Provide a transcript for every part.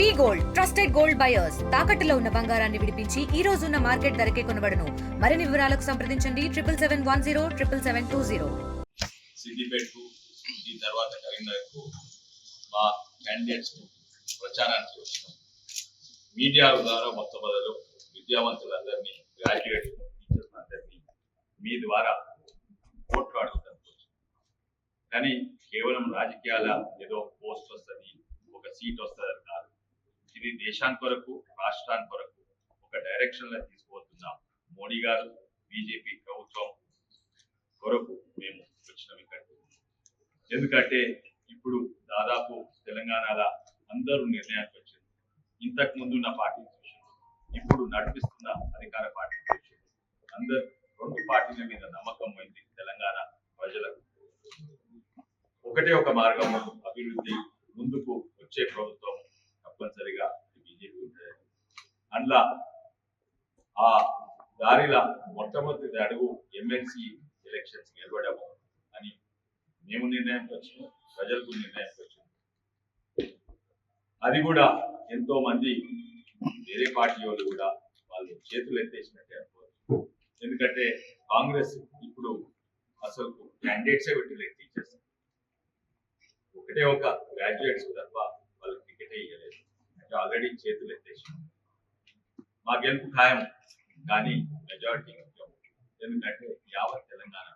We gold trusted gold buyers. తాకట్టులో ఉన్న బంగారాన్ని విడిపించి ఈ రోజు ఉన్న మార్కెట్ ధరకే కొనబడను. మరిన్ని వివరాలకు సంప్రదించండి. Triple seven one zero triple seven two zero. సిద్దిపేటకు ఈ తర్వాత కరీంనగర్కు మా క్యాండిడేట్స్ ప్రచారానికి వచ్చినాం. మీడియా ద్వారా మొట్టమొదలు విద్యావంతులందరినీ గ్రాడ్యుయేట్ టీచర్స్ అందరినీ మీ ద్వారా ఓట్లు అడుగుతాను కానీ కేవలం రాజకీయాల ఏదో పోస్ట్ వస్తుంది ఒక సీట్ వస్తుంది ఇది దేశానికి కొరకు రాష్ట్రానికి కొరకు ఒక డైరెక్షన్లో తీసుకుపోతున్నాం. మోడీ గారు బీజేపీ ప్రభుత్వం కొరకు మేము వచ్చినాం ఇక్కడికి. ఎందుకంటే ఇప్పుడు దాదాపు తెలంగాణలో అందరూ నిర్ణయానికి వచ్చింది ఇంతకు ముందు ఉన్న పార్టీ ఇప్పుడు నడిపిస్తున్న అధికార పార్టీ అందరు రెండు పార్టీల మీద నమ్మకం పోయింది తెలంగాణ ప్రజలకు. ఒకటే ఒక మార్గం అభివృద్ధి ముందుకు వచ్చే ప్రభుత్వం తప్పనిసరిగా బీజేపీ ఉంటుంది అందులో ఆ దారిలో మొట్టమొదటి అడుగు ఎమ్మెల్సీ ఎలక్షన్స్ గెలవడము అని మేము నిర్ణయానికి వచ్చినాం ప్రజలకు నిర్ణయానికి వచ్చినాం. అది కూడా ఎంతో మంది వేరే పార్టీ వాళ్ళు కూడా వాళ్ళు చేతులు ఎత్తేసినట్టే అనుకోవచ్చు. ఎందుకంటే కాంగ్రెస్ ఇప్పుడు అసలు క్యాండిడేట్సే పెట్టలేదు టీచర్స్ ఒకటే ఒక గ్రాడ్యుయేట్స్ తప్ప వాళ్ళు టికెట్ ఇవ్వలేదు అంటే ఆల్రెడీ చేతులు ఎత్తేసినారు మా గెలుపు ఖాయం. కానీ మెజారిటీ ముఖ్యం ఎందుకంటే యావత్ తెలంగాణ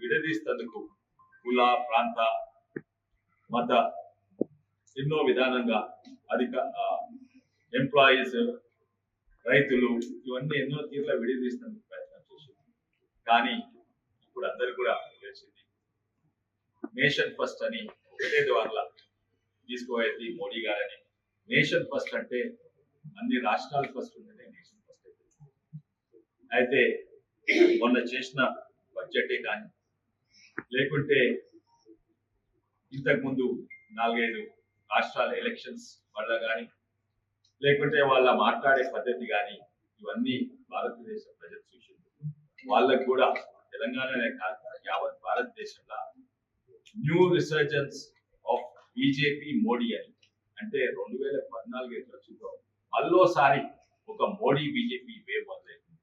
విడదీస్తందుకు కుల ప్రాంత మత ఎన్నో విధానంగా అధిక ఎంప్లాయీస్ రైతులు ఇవన్నీ ఎన్నో తీర్ల విడదీస్తందుకు ప్రయత్నం చేసింది. కానీ ఇప్పుడు అందరు కూడా తెలిసింది నేషన్ ఫస్ట్ అని ఒకటే ద్వారా తీసుకోవేది మోడీ గారని. నేషన్ ఫస్ట్ అంటే అన్ని రాష్ట్రాలు ఫస్ట్ ఉన్నదే నేషన్ ఫస్ట్ అయితే. మొన్న చేసిన బడ్జెటే కానీ లేకుంటే ఇంతకు ముందు నాలుగైదు రాష్ట్రాల ఎలక్షన్స్ వల్ల కానీ లేకుంటే వాళ్ళ మాట్లాడే పద్ధతి కానీ ఇవన్నీ భారతదేశ ప్రజలు చూసింది వాళ్ళకు కూడా తెలంగాణనే కాదు యావత్ భారతదేశంలో new resurgence of BJP Modi అని. అంటే రెండు వేల పద్నాలుగు ఖర్చుతో వచ్చిందో మళ్ళోసారి ఒక మోడీ బీజేపీ వేవ్ మొదలైంది.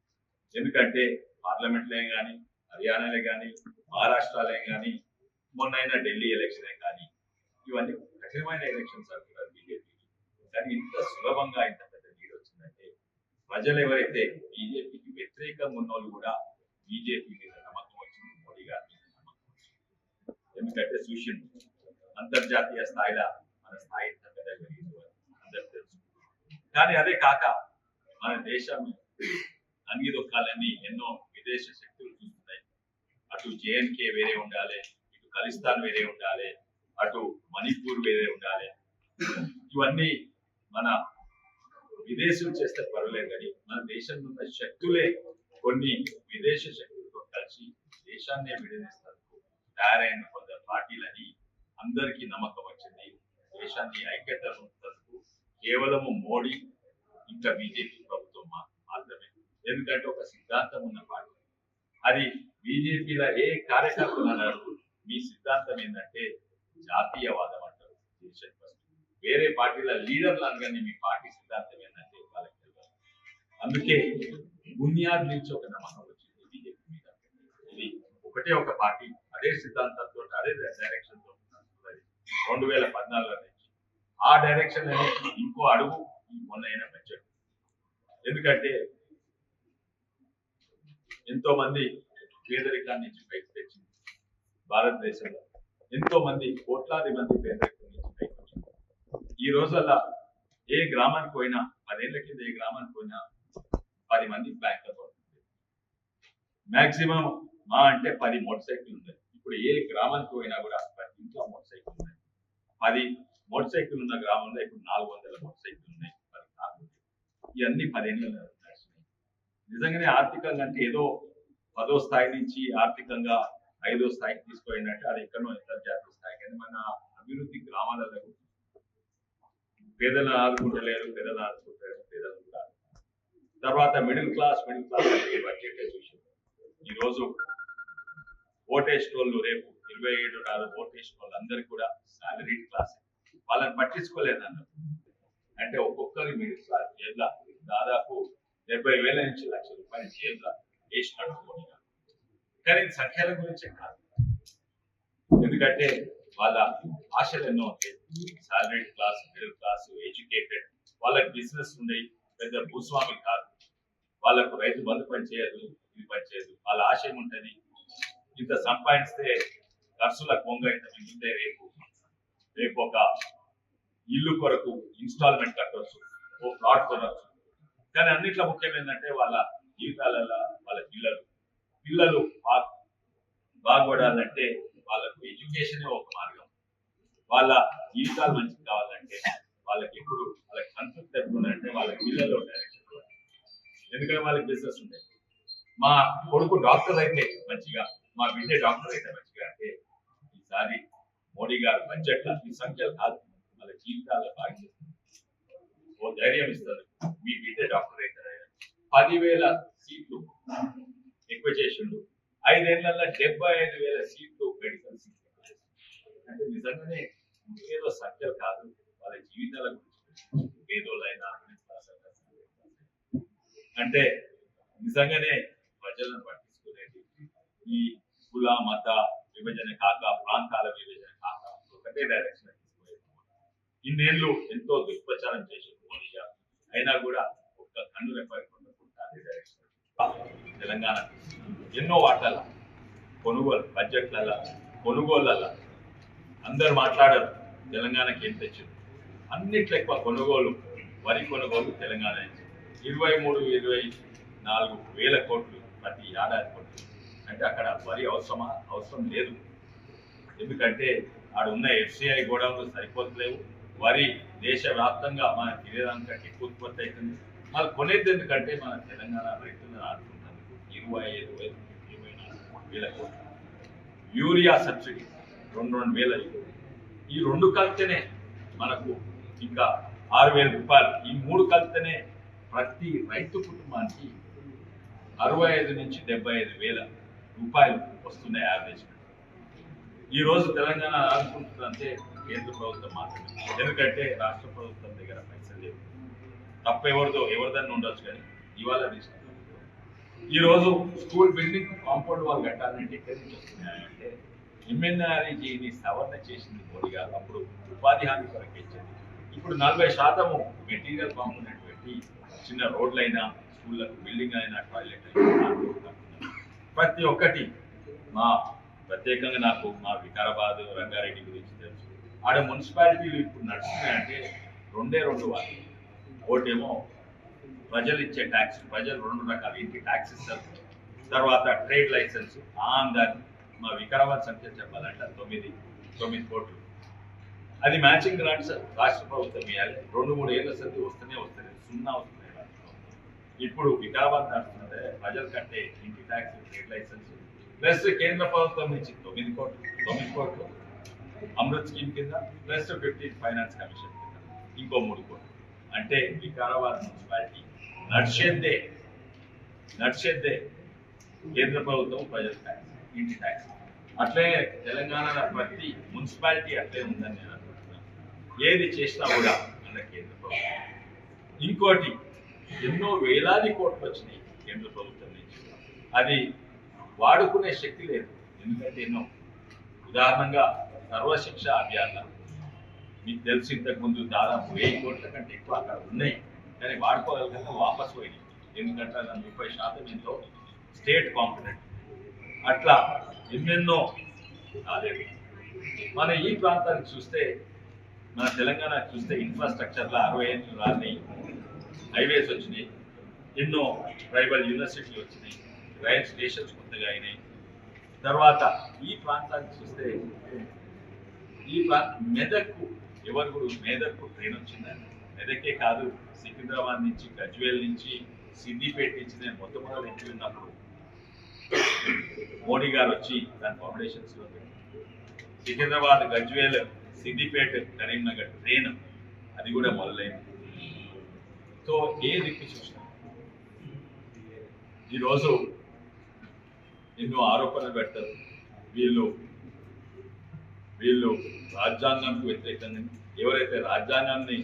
ఎందుకంటే పార్లమెంట్లో కానీ హర్యానాలే కానీ మహారాష్ట్రలో కానీ మొన్నైన ఢిల్లీ ఎలక్షనే కానీ ఇవన్నీ కఠినమైన ఎలక్షన్స్ అంటున్నారు బీజేపీకి. కానీ ఇంత సులభంగా ఇంత పెద్ద లీడ్ వచ్చిందంటే ప్రజలు ఎవరైతే బీజేపీకి వ్యతిరేకంగా ఉన్న వాళ్ళు కూడా బీజేపీ మీద నమ్మకం వచ్చింది మోడీ గారి మీద నమ్మకం వచ్చింది. ఎందుకంటే చూసిండు అంతర్జాతీయ స్థాయిలో మన స్థాయి ఇంత పెద్దగా పెరిగింది అని అందరికీ తెలుసు కానీ అదే కాక మన దేశం అన్ని దుఃఖాలన్నీ ఎన్నో విదేశ శక్తులు చూస్తున్నాయి. అటు జేఎన్కే వేరే ఉండాలి ఇటు ఖలిస్తాన్ వేరే ఉండాలి అటు మణిపూర్ వేరే ఉండాలి. ఇవన్నీ మన విదేశం చేస్తే పర్వాలేదు కానీ మన దేశంలో ఉన్న శక్తులే కొన్ని విదేశ శక్తులతో కలిసి దేశాన్నే విడదీస్తారు తయారైన కొందరు పార్టీలని అందరికీ నమ్మకం వచ్చింది. దేశాన్ని ఐక్యత కేవలము మోడీ ఇంకా బీజేపీ ప్రభుత్వం మాత్రమే. ఎందుకంటే ఒక సిద్ధాంతం ఉన్న పార్టీ అది బీజేపీలో ఏ కార్యకర్తలు అన్నారు మీ సిద్ధాంతం ఏంటంటే జాతీయవాదం అంటారు దేశం ఫస్ట్. వేరే పార్టీల లీడర్లు అనగానే మీ పార్టీ సిద్ధాంతం ఏంటంటే వాళ్ళకి తెలియదు. అందుకే బునియాద్ నుంచి ఒక నమ్మకం వచ్చింది బీజేపీ మీద. ఇది ఒకటే ఒక పార్టీ అదే సిద్ధాంతంతో అదే డైరెక్షన్తో రెండు వేల పద్నాలుగు ఆ డైరెక్షన్ అనేది ఇంకో అడుగు మొన్న మొన్నైన పెంచాడు ఎందుకంటే ఎంతో మంది పేదరికాన్ని నుంచి పైకి తెచ్చింది. భారతదేశంలో ఎంతో మంది కోట్లాది మంది పేదరికం నుంచి పైకి వచ్చింది. ఈ రోజుల్లో ఏ గ్రామానికి పోయినా పదేళ్ళ కింద ఏ గ్రామానికి పోయినా పది మంది బ్యాంక్ అకౌంట్ మాక్సిమం మా అంటే పది మోటార్ సైకిల్ ఉన్నాయి. ఇప్పుడు ఏ గ్రామానికి పోయినా కూడా ప్రతి ఇంట్లో మోటార్ సైకిల్ ఉన్నాయి. పది మోటార్ సైకిల్ ఉన్న గ్రామంలో ఇప్పుడు నాలుగు వందల మోటార్ సైకిల్ ఉన్నాయి. మరి కార్లు ఇవన్నీ పదిహేను నడిచినాయి. నిజంగానే ఆర్థికంగా అంటే ఏదో పదో స్థాయి నుంచి ఆర్థికంగా ఐదో స్థాయికి తీసుకుపోయినట్టు అది ఎక్కడో అంతర్జాతీయ స్థాయి కానీ మన అభివృద్ధి గ్రామాలలో పేదలను ఆదుకుంటలేరు పేదలను ఆదుకుంటారు పేదలు కూడా తర్వాత middle class middle class budget చూసి. ఈ రోజు ఓటేసిన రేపు ఇరవై ఏడు నాలుగు ఓటేసిన వాళ్ళందరికీ కూడా సాలరీ క్లాస్ వాళ్ళని పట్టించుకోలేదు అంటే ఒక్కొక్కరి మీరు క్లాస్ దాదాపు డెబ్బై వేల నుంచి లక్ష రూపాయలు జేబుల వేసినట్టు మోడీ కానీ సంఖ్యల గురించే కాదు. ఎందుకంటే వాళ్ళ ఆశలు ఎన్నో ఉంటాయి. Salary class middle class educated వాళ్ళకి బిజినెస్ ఉండే పెద్ద భూస్వామి కాదు. వాళ్ళకు రైతు బంధు పనిచేయదు ఇది పనిచేయదు. వాళ్ళ ఆశయం ఉంటుంది ఇంత సంపాదిస్తే ఖర్చుల కొంగ ఇంత మిగిలితే రేపు. రేపు ఒక ఇల్లు కొరకు ఇన్స్టాల్మెంట్ కట్టవచ్చు ఓ ప్లాట్ కొనవచ్చు కానీ అన్నిట్లో ముఖ్యం ఏంటంటే వాళ్ళ జీవితాలలో వాళ్ళ పిల్లలు. పిల్లలు బా- బాగుపడాలంటే వాళ్ళకు ఎడ్యుకేషన్ ఒక మార్గం. వాళ్ళ జీవితాలు మంచిది కావాలంటే వాళ్ళకి ఎప్పుడు వాళ్ళకి సంతృప్తి ఎప్పుడు వాళ్ళ పిల్లలు డైరెక్షన్ ఎందుకంటే వాళ్ళకి బిజినెస్ ఉంటాయి మా కొడుకు డాక్టర్ అయితే మంచిగా మా బిడ్డ డాక్టర్ అయితే మంచిగా అంటే ఈసారి మోడీ గారు బడ్జెట్ మీ సంఖ్యలు కాదు. వాళ్ళ జీవితాల్లో బాగా ఓ ధైర్యం ఇస్తారు. మీ బిడ్డ డాక్టర్ అయితే పదివేల సీట్లు ఎక్కువ చేసిండు. ఐదేళ్ళలో డెబ్బై ఐదు వేల సీట్లు మెడికల్ సీట్లు అంటే నిజంగానే ఏదో సంఖ్యలు కాదు. వాళ్ళ జీవితాల గురించి పేదోళ్ళైనా అంటే నిజంగానే ప్రజలను పట్టించుకునేది ఈ కుల మత విభజన కాక ప్రాంతాల విభజన. కాక డైరెక్షన్ ఇన్నేళ్ళు ఎంతో దుష్ప్రచారం చేసింది మోడీ అయినా కూడా ఒక్క కన్ను రెప్పకుండా అదే డైరెక్షన్ తెలంగాణ ఎన్నో వాటల కొనుగోలు బడ్జెట్లలో కొనుగోళ్ళ అందరు మాట్లాడరు తెలంగాణకి ఏం తెచ్చింది? అన్నిట్లో ఎక్కువ కొనుగోలు వరి కొనుగోలు తెలంగాణ ఇరవై మూడు ఇరవై నాలుగు వేల కోట్లు ప్రతి ఏడాది కోట్లు అంటే అక్కడ వరి అవసరమా? అవసరం లేదు. ఎందుకంటే ఆడ ఉన్న ఎఫ్సిఐ గోడౌన్లు సరిపోతలేవు. వరి దేశవ్యాప్తంగా మన తినేదానికంటే ఎక్కువ ఉత్పత్తి అవుతుంది. మరి కొనేది ఎందుకంటే మన తెలంగాణ రైతులను ఆడుకుంటున్నందుకు ఇరవై ఐదు వేలు ఇరవై నాలుగు వేల కోట్లు. యూరియా సబ్సిడీ రెండు రెండు వేల ఈ రెండు కలిపితేనే మనకు ఇంకా ఆరు వేల రూపాయలు. ఈ మూడు కలిపితేనే ప్రతి రైతు కుటుంబానికి అరవై ఐదు నుంచి డెబ్బై ఐదు వేల రూపాయలు వస్తున్నాయి యావరేజ్గా. ఈ రోజు తెలంగాణ ఆదుకుంటుందంటే కేంద్ర ప్రభుత్వం మాత్రమే. ఎందుకంటే రాష్ట్ర ప్రభుత్వం దగ్గర పైసలు లేవు. తప్ప ఎవరిదో ఎవరిదాన్ని ఉండొచ్చు కానీ ఇవాళ రాష్ట్ర ప్రభుత్వం. ఈ రోజు స్కూల్ బిల్డింగ్ కాంపౌండ్ వాళ్ళు కట్టాలంటే ఎక్కడి నుంచి వస్తున్నాయంటే ఎంఎన్ఆర్ఈజీని సవరణ చేసింది మోడీ గారు. అప్పుడు ఉపాధి హామీ కొరకు ఇచ్చింది. ఇప్పుడు నలభై శాతము మెటీరియల్ కాంపోనెంట్ పెట్టి చిన్న రోడ్లైనా స్కూళ్ళకు బిల్డింగ్ అయినా టాయిలెట్ అయినా ప్రతి ఒక్కటి మా ప్రత్యేకంగా నాకు మా వికారాబాద్ రంగారెడ్డి గురించి తెలుసు. ఆడ మున్సిపాలిటీలు ఇప్పుడు నడుస్తున్నాయంటే రెండే రెండు వాళ్ళు ఒకటేమో ప్రజలు ఇచ్చే ట్యాక్స్ ప్రజలు రెండు రకాల. ఇంటి ట్యాక్స్ ఇస్తారు తర్వాత ట్రేడ్ లైసెన్స్ ఆందాన్ని మా వికారాబాద్ సంఖ్య చెప్పాలంటే తొమ్మిది తొమ్మిది కోట్లు. అది మ్యాచింగ్ గ్రాంట్స్ రాష్ట్ర ప్రభుత్వం ఇవ్వాలి రెండు మూడు ఏళ్ళ సంది వస్తూనే వస్తుంది సున్నా వస్తున్నాయి ఇప్పుడు వికారాబాద్ నడుస్తుంటే ప్రజల కంటే ఇంటి ట్యాక్స్ ట్రేడ్ లైసెన్స్ ప్లస్ కేంద్ర ప్రభుత్వం నుంచి తొమ్మిది కోట్లు తొమ్మిది కోట్లు అమృత్ స్కీమ్ కింద ప్లస్ ఫిఫ్టీన్ ఫైనాన్స్ కమిషన్ కింద ఇంకో మూడు కోట్లు. అంటే వికారాబాద్ మున్సిపాలిటీ నడిచేద్దే నడిచేద్దే కేంద్ర ప్రభుత్వం ప్రజల ట్యాక్స్ ఇంటి ట్యాక్స్ అట్లే తెలంగాణ ప్రతి మున్సిపాలిటీ అట్లే ఉందని నేను అనుకుంటున్నాను. ఏది చేసినా కూడా మన కేంద్ర ప్రభుత్వం. ఇంకోటి ఎన్నో వేలాది కోట్లు వచ్చినాయి కేంద్ర ప్రభుత్వం నుంచి. అది వాడుకునే శక్తి లేదు. ఎందుకంటే ఎన్నో. ఉదాహరణగా సర్వశిక్ష అభియాన్. మీకు తెలిసి ఇంతకు ముందు దాదాపు వెయ్యి కోట్ల కంటే ఎక్కువ అక్కడ ఉన్నాయి. కానీ వాడుకోగలిగిన వాపస్ పోయింది ఎందుకంటే దాని ముప్పై శాతం ఎంతో స్టేట్ కాంపిటెంట్ అట్లా ఎన్నెన్నో కాలేదు. మన ఈ ప్రాంతానికి చూస్తే మన తెలంగాణ చూస్తే ఇన్ఫ్రాస్ట్రక్చర్లో అరవై ఏళ్ళు రాని హైవేస్ వచ్చినాయి. ఎన్నో ట్రైబల్ యూనివర్సిటీలు వచ్చినాయి. రైల్ స్టేషన్స్ కొత్తగా అయినాయి. తర్వాత ఈ ప్రాంతానికి చూస్తే ఈ ప్రాంత మెదక్కు ఎవరు కూడా మెదక్కు ట్రైన్ వచ్చిందండి మెదకే కాదు సికింద్రాబాద్ నుంచి గజ్వేల్ నుంచి సిద్దిపేట నుంచి నేను మొట్టమొదటి ఎంపీ ఉన్నప్పుడు మోడీ గారు వచ్చి దాని ఫౌండేషన్స్ సికింద్రాబాద్ గజ్వేల్ సిద్దిపేట కరీంనగర్ ట్రైన్ అది కూడా మొదలైంది. సో ఏ దిక్కు చూసినా ఈరోజు ఎన్నో ఆరోపణలు పెట్టారు. వీళ్ళు వీళ్ళు రాజ్యాంగానికి వ్యతిరేకంగా ఎవరైతే రాజ్యాంగాన్ని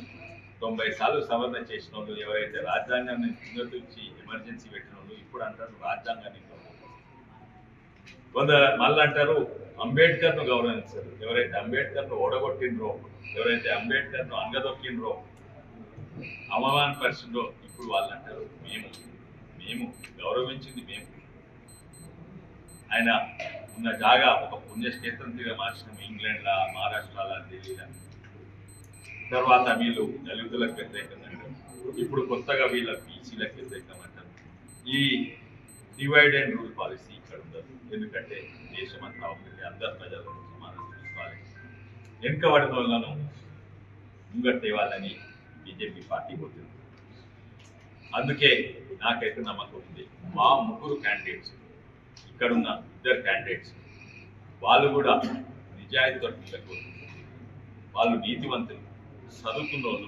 తొంభై సార్లు సవరణ చేసిన వాళ్ళు ఎవరైతే రాజ్యాంగాన్ని పునరుద్ధరించి ఎమర్జెన్సీ పెట్టిన వాళ్ళు ఇప్పుడు అంటారు రాజ్యాంగాన్ని కొందరు మళ్ళీ అంటారు అంబేద్కర్ను గౌరవించారు. ఎవరైతే అంబేద్కర్ను ఓడగొట్టిండ్రో ఎవరైతే అంబేద్కర్ను అంగదొక్కిండ్రో అవమానపరిచిండ్రో ఇప్పుడు వాళ్ళు అంటారు మేము మేము గౌరవించింది మేము. ఆయన ఉన్న జాగా ఒక పుణ్యక్షేత్రం తీర మార్చడం ఇంగ్లాండ్లా మహారాష్ట్రలా ఢిల్లీలా. తర్వాత వీళ్ళు దళితులకు వ్యతిరేకంగా ఇప్పుడు కొత్తగా వీళ్ళ బీసీలకు వ్యతిరేకం అంటారు. ఈ డివైడ్ అండ్ రూల్ పాలసీ ఇక్కడ ఉండదు. ఎందుకంటే దేశం అంతా ఉంటుంది అందరు ప్రజలను సమానం చూసుకోవాలి వెనుకబడిన వాళ్ళను ముంగట్టే వాళ్ళని బీజేపీ పార్టీ పోతుంది అందుకే నాకైతే నమ్మకం ఉంది. మా ముగ్గురు క్యాండిడేట్స్ ఇక్కడున్న ఇద్దరు క్యాండిడేట్స్ వాళ్ళు కూడా నిజాయితీతో వాళ్ళు నీతివంతులు చదువుకున్న వాళ్ళు.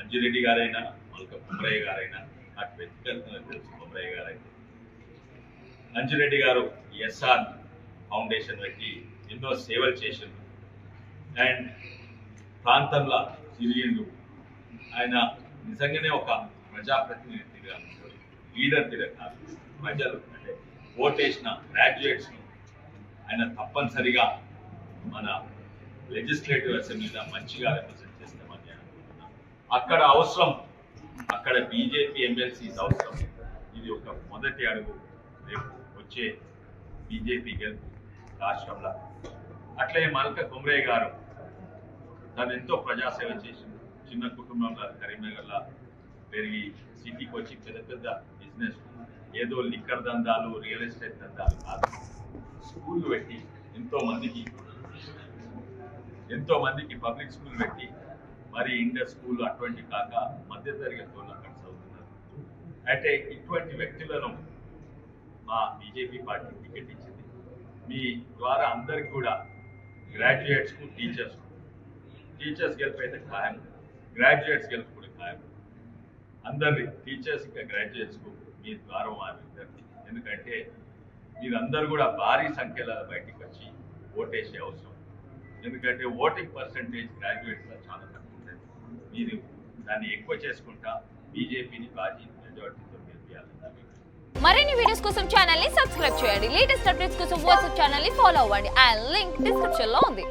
అంజిరెడ్డి గారైనా మల్క బొమ్మరయ్య గారైనా నాకు వ్యక్తిగతంగా తెలుసు బొమ్మరయ్య గారైతే. అంజిరెడ్డి గారు ఎస్ఆర్ ఫౌండేషన్ పెట్టి ఎన్నో సేవలు చేసిండు అండ్ ప్రాంతంలో తిరిగిండు. ఆయన నిజంగానే ఒక ప్రజాప్రతినిధిగా లీడర్ తిరగ ప్రజలు ఓటేసిన గ్రాడ్యుయేట్స్ను ఆయన తప్పనిసరిగా మన లెజిస్లేటివ్ అసెంబ్లీలో మంచిగా రిప్రజెంట్ చేస్తామని అనుకుంటున్నాను. అక్కడ అవసరం అక్కడ బీజేపీ ఎమ్మెల్సీస్ అవసరం. ఇది ఒక మొదటి అడుగు. రేపు వచ్చే బీజేపీ గెలుపు రాష్ట్రంలో. అట్లే మల్క కుమ్రే గారు తను ఎంతో ప్రజాసేవ చేసింది చిన్న కుటుంబంలో కరీంనగర్లో పెరిగి సిటీకి వచ్చి పెద్ద పెద్ద బిజినెస్ ఏదో లిక్కర్ దందాలు రియల్ ఎస్టేట్ దందాలు కాదు. స్కూళ్ళు పెట్టి ఎంతో మందికి ఎంతో మందికి పబ్లిక్ స్కూల్ పెట్టి మరి ఇండర్ స్కూల్ అటువంటి కాక మధ్యతరగతి వాళ్ళు అక్కడ చదువుతున్నారు. అయితే ఇటువంటి వ్యక్తులను మా బీజేపీ పార్టీ టికెట్ ఇచ్చింది. మీ ద్వారా అందరికి కూడా గ్రాడ్యుయేట్స్కు టీచర్స్కు టీచర్స్ గెలుపు అయితే ఖాయం గ్రాడ్యుయేట్స్ గెలుపు కూడా ఖాయం. అందరి టీచర్స్ ఇంకా గ్రాడ్యుయేట్స్కు మీ ద్వారా వారిద్దరు ఎందుకంటే మీరందరూ కూడా భారీ సంఖ్యలో బయటికి వచ్చి ఓటేసే అవసరం. ఎందుకంటే ఓటింగ్ పర్సంటేజ్ గ్రాడ్యుయేట్స్లో చాలా తక్కువ ఉంటుంది. మీరు దాన్ని ఎక్కువ చేసుకుంటా బీజేపీని బాజీ మెజార్టీతో గెలిపించాలని మరిన్ని వీడియోస్ కోసం ఛానల్ని సబ్స్క్రైబ్ చేయండి. లేటెస్ట్ అప్డేట్స్ కోసం వాట్సాప్ ఛానల్ని ఫాలో అవ్వండి. అండ్ లింక్ డిస్క్రిప్షన్లో ఉంది.